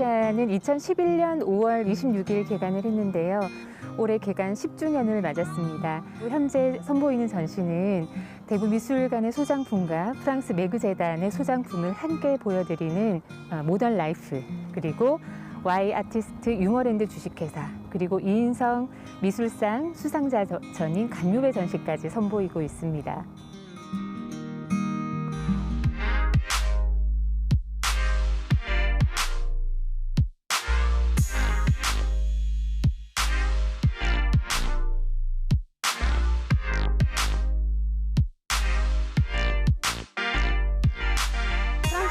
메그재단은 2011년 5월 26일 개관을 했는데요. 올해 개관 10주년을 맞았습니다. 현재 선보이는 전시는 대구 미술관의 소장품과 프랑스 메그재단의 소장품을 함께 보여드리는 어, 모던 라이프 그리고 Y 아티스트 유머랜드 주식회사 그리고 이인성 미술상 수상자 저- 전인 간유배 전시까지 선보이고 있습니다.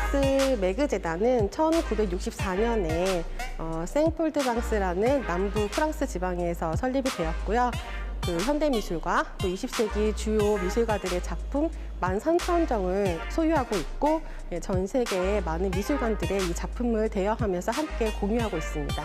프랑스 메그재단은 1964년에 어, 생폴드방스라는 남부 프랑스 지방에서 설립이 되었고요. 그 현대미술과 또 20세기 주요 미술가들의 작품 13,000점을 소유하고 있고 예, 전 세계의 많은 미술관들의 이 작품을 대여하면서 함께 공유하고 있습니다.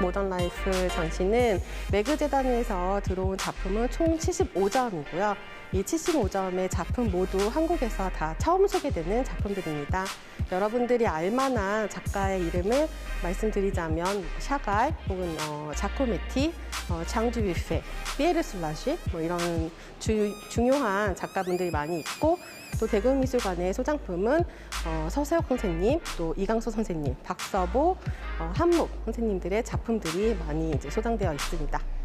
모던 라이프 전시는 매그재단에서 들어온 작품은 총 75점이고요. 이 75점의 작품 모두 한국에서 다 처음 소개되는 작품들입니다. 여러분들이 알만한 작가의 이름을 말씀드리자면 샤갈 혹은 어, 자코메티, 어, 장주 뷔페, 피에르 술라시 뭐 이런 주, 중요한 작가분들이 많이 있고 또 대구미술관의 소장품은 어, 서세혁 선생님, 또 이강수 선생님, 박서보, 어, 한묵 선생님들의 작품들이 많이 이제 소장되어 있습니다.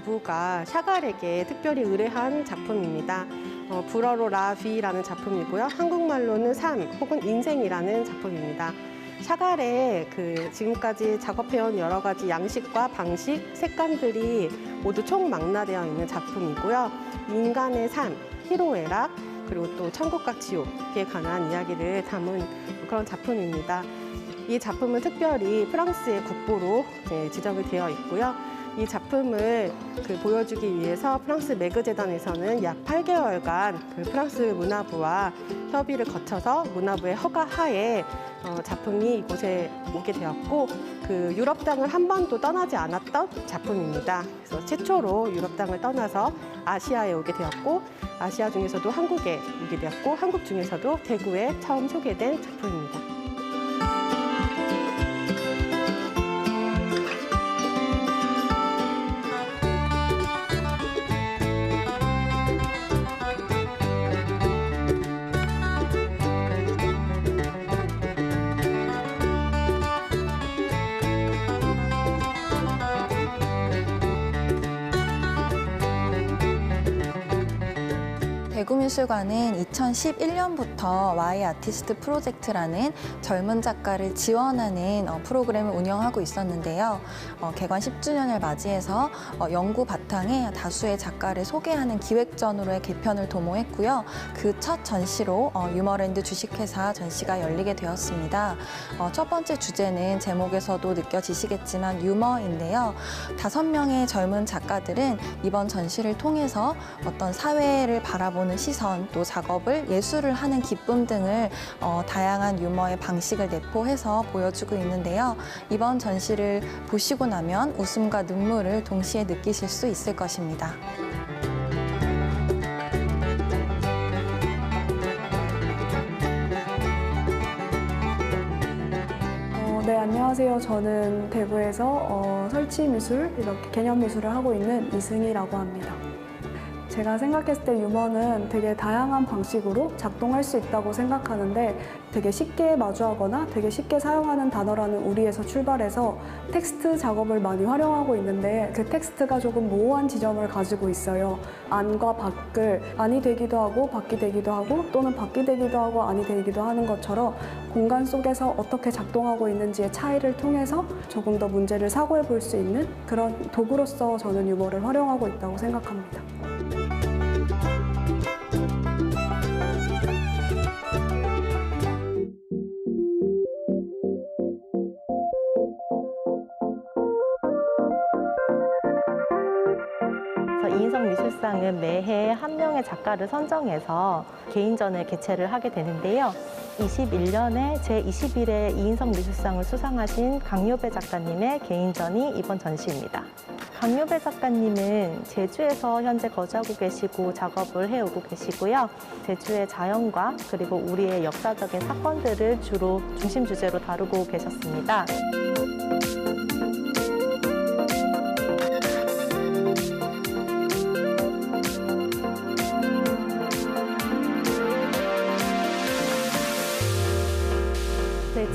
부부가 샤갈에게 특별히 의뢰한 작품입니다. 어, 불어로 라비라는 작품이고요. 한국말로는 삶 혹은 인생이라는 작품입니다. 샤갈의 그 지금까지 작업해온 여러 가지 양식과 방식, 색감들이 모두 총망라되어 있는 작품이고요. 인간의 삶, 희로애락, 그리고 또 천국과 지옥에 관한 이야기를 담은 그런 작품입니다. 이 작품은 특별히 프랑스의 국보로 네, 지정이 되어 있고요. 이 작품을 그 보여주기 위해서 프랑스 매그 재단에서는 약 8개월간 그 프랑스 문화부와 협의를 거쳐서 문화부의 허가 하에 어, 작품이 이곳에 오게 되었고 그 유럽 땅을 한 번도 떠나지 않았던 작품입니다. 그래서 최초로 유럽 땅을 떠나서 아시아에 오게 되었고 아시아 중에서도 한국에 오게 되었고 한국 중에서도 대구에 처음 소개된 작품입니다. 대구미술관은 2011년부터 Y 아티스트 프로젝트라는 젊은 작가를 지원하는 어, 프로그램을 운영하고 있었는데요. 어, 개관 10주년을 맞이해서 어, 연구 바탕에 다수의 작가를 소개하는 기획전으로의 개편을 도모했고요. 그 첫 전시로 어, 유머랜드 주식회사 전시가 열리게 되었습니다. 어, 첫 번째 주제는 제목에서도 느껴지시겠지만 유머인데요. 다섯 명의 젊은 작가들은 이번 전시를 통해서 어떤 사회를 바라보는 시선, 또 작업을 예술을 하는 기쁨 등을 어, 다양한 유머의 방식을 내포해서 보여주고 있는데요. 이번 전시를 보시고 나면 웃음과 눈물을 동시에 느끼실 수 있을 것입니다. 어, 네, 안녕하세요. 저는 대구에서 어, 설치 미술, 이렇게 개념 미술을 하고 있는 이승희라고 합니다. 제가 생각했을 때 유머는 되게 다양한 방식으로 작동할 수 있다고 생각하는데 되게 쉽게 마주하거나 되게 쉽게 사용하는 단어라는 우리에서 출발해서 텍스트 작업을 많이 활용하고 있는데 그 텍스트가 조금 모호한 지점을 가지고 있어요. 안과 밖을 안이 되기도 하고 밖이 되기도 하고 또는 밖이 되기도 하고 안이 되기도 하는 것처럼 공간 속에서 어떻게 작동하고 있는지의 차이를 통해서 조금 더 문제를 사고해 볼 수 있는 그런 도구로서 저는 유머를 활용하고 있다고 생각합니다. 미술상은 매해 한 명의 작가를 선정해서 개인전을 개최를 하게 되는데요. 21년에 제21회 이인성 미술상을 수상하신 강요배 작가님의 개인전이 이번 전시입니다. 강요배 작가님은 제주에서 현재 거주하고 계시고 작업을 해오고 계시고요. 제주의 자연과 그리고 우리의 역사적인 사건들을 주로 중심 주제로 다루고 계셨습니다.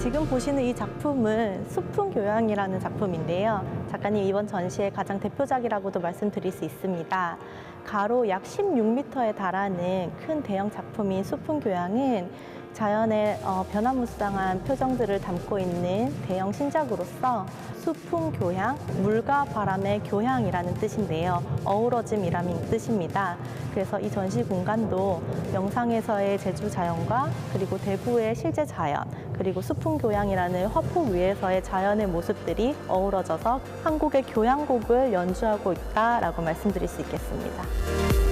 지금 보시는 이 작품은 수풍 교양이라는 작품인데요. 작가님 이번 전시의 가장 대표작이라고도 말씀드릴 수 있습니다. 가로 약 16m에 달하는 큰 대형 작품인 수풍 교양은 자연의 어, 변화무쌍한 표정들을 담고 있는 대형 신작으로서 수풍 교향, 물과 바람의 교향이라는 뜻인데요. 어우러짐이라는 뜻입니다. 그래서 이 전시 공간도 영상에서의 제주 자연과 그리고 대구의 실제 자연, 그리고 수풍 교향이라는 화폭 위에서의 자연의 모습들이 어우러져서 한국의 교향곡을 연주하고 있다라고 말씀드릴 수 있겠습니다.